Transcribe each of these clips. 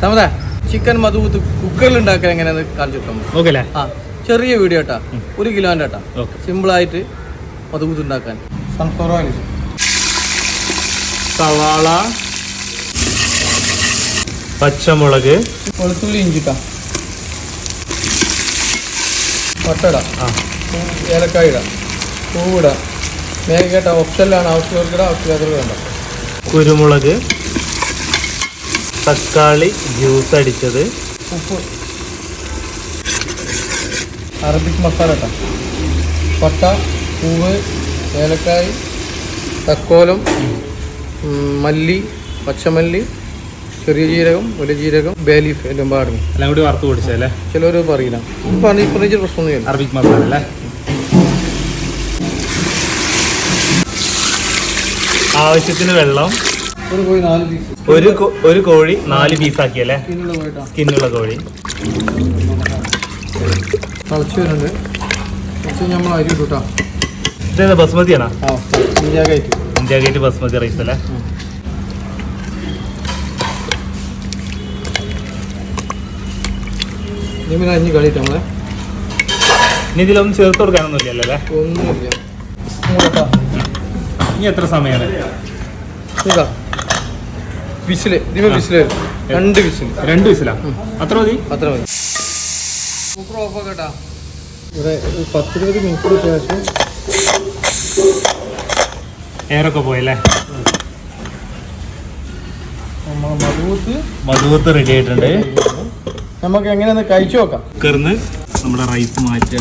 സമത chicken മധു കുക്കറിൽ ഉണ്ടാക്കാൻ എങ്ങനെയാന്ന് കാണിച്ചു കൊടുക്കാം ഓക്കെ ആ ചെറിയ വീഡിയോ കേട്ടാ ഒരു കിലോന്റെ കേട്ടാ സിമ്പിളായിട്ട് മധുബൂത്ത് ഉണ്ടാക്കാൻ സൺഫ്ലവർ ഓയിൽ സവാള പച്ചമുളക്. വെളുത്തുള്ളി ഇഞ്ചിട്ടാ പട്ടട ആ. ഏലക്കായ ഇടാം പൂവിടാം മേഘേട്ട ഓപ്ഷനിലാണ് ആവശ്യമുള്ളവർക്ക് ഇടാം ആവശ്യമില്ലാത്തവർക്ക് വേണ്ട. കുരുമുളക്. തക്കാളി ജ്യൂസ് അടിച്ചത്. ഉപ്പ് അറബിക് മസാല ഇട്ടാ പട്ട പൂവ് ഏലക്കായ് തക്കോലം മല്ലി പച്ചമല്ലി ചെറിയ ജീരകം വലിയ ജീരകം ബേലീഫ് എല്ലാം പാടുന്നു. എല്ലാം കൂടി വറുത്ത് പൊടിച്ചല്ലേ ചിലവർ പറയില്ല. പറഞ്ഞ ഫർണിച്ചർ പ്രശ്നമൊന്നുമില്ല അറബിക് മസാല അല്ലേ? ആവശ്യത്തിന് വെള്ളം. ഒരു കോഴി നാല് പീസ് ഒരു ഒരു കോഴി നാല് പീസാക്കിയല്ലേ പിന്നുള്ള പോയിട്ടാ സ്കിന്നുള്ള കോഴി. തിളച്ച് വരുന്നുണ്ട്. കുറച്ച് നമ്മൾ അരി ഇതേതാ ബസ്മതിയാണോ ആ ഇഞ്ചാകായിട്ട് ഇന്ത്യ ഗേറ്റ് ബസ്മതി റൈസ് അല്ലേ? ഇനി അഞ്ഞ് കളിയിട്ട് നമ്മളെ ഇനി ഇതിലൊന്നും ചേർത്ത് കൊടുക്കാനൊന്നും ഇല്ലല്ലോ അല്ലേ? ഒന്നുമില്ല. ഇനി എത്ര സമയമാണ്? ഇതാ. വിസിൽ ഇതിന് വിസിൽ. രണ്ട് വിസിൽ. രണ്ട് വിസിലാ? അത്ര മതി? അത്ര മതി. കുക്കർ ഓഫ് ആക്കട്ടാ ഇവിടെ ഒരു പത്തിരുപത് മിനിറ്റ് ശേഷം എയറൊക്കെ പോയല്ലേ? മധുവത്ത് റെഡി ആയിട്ടുണ്ട്. നമുക്ക് എങ്ങനെയൊന്ന് കഴിച്ചു നോക്കാം. കുക്കറിന്ന് നമ്മുടെ റൈസ് മാറ്റി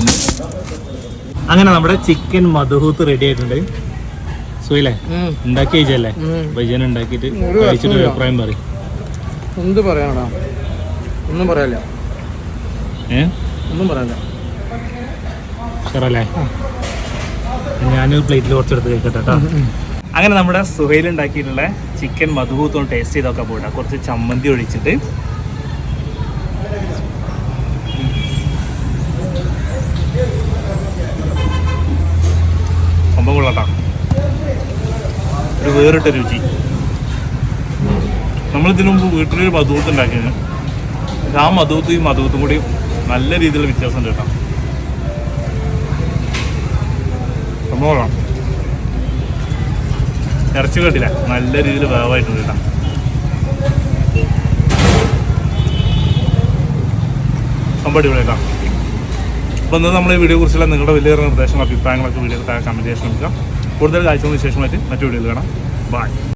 അങ്ങനെ നമ്മുടെ ചിക്കൻ മധുഹൂത്ത് റെഡി ആയിട്ടുണ്ട്. സുഖല്ലേ? ഉണ്ടാക്കി കഴിച്ചല്ലേ ഭജന ഉണ്ടാക്കിയിട്ട് കഴിച്ചിട്ട്. അഭിപ്രായം പറയും. എന്ത് പറയാനാടാ? ഒന്നും പറയാല്ല ഏ? ഒന്നും പറയാല്ല ഞാനൊരു പ്ലേറ്റിൽ കുറച്ചെടുത്ത് കഴിക്കട്ടെ കേട്ടോ. അങ്ങനെ നമ്മുടെ സുഹൈലുണ്ടാക്കിയിട്ടുള്ള ചിക്കൻ മധുഹൂത്ത് ടേസ്റ്റ് ചെയ്തൊക്കെ പോട്ടെ കുറച്ച് ചമ്മന്തി ഒഴിച്ചിട്ട് ഒരു വേറിട്ട രുചി. നമ്മൾ ഇതിനു മുമ്പ് വീട്ടിലൊരു മധുവത്ത് ഉണ്ടാക്കിയത് ആ മധുവത്തും ഈ മധുവത്തും കൂടി നല്ല രീതിയിലുള്ള വ്യത്യാസം കേട്ടോ. സംഭവം ഇറച്ചി കേട്ടില്ല നല്ല രീതിയിൽ വേവായിട്ടുണ്ട് കേട്ടോ. അടിപൊളിയാക്കാം അപ്പോൾ ഇന്ന് നമ്മുടെ ഈ വീഡിയോ കുറിച്ചുള്ള നിങ്ങളുടെ വലിയ നിർദ്ദേശങ്ങളും അഭിപ്രായങ്ങളൊക്കെ വീഡിയോ കമന്റ് ചെയ്യാൻ ശ്രമിക്കാം കൂടുതൽ കാഴ്ചകൾക്ക് വിശേഷമായിട്ട് മറ്റു വീഡിയോയിൽ കാണാം. ബൈ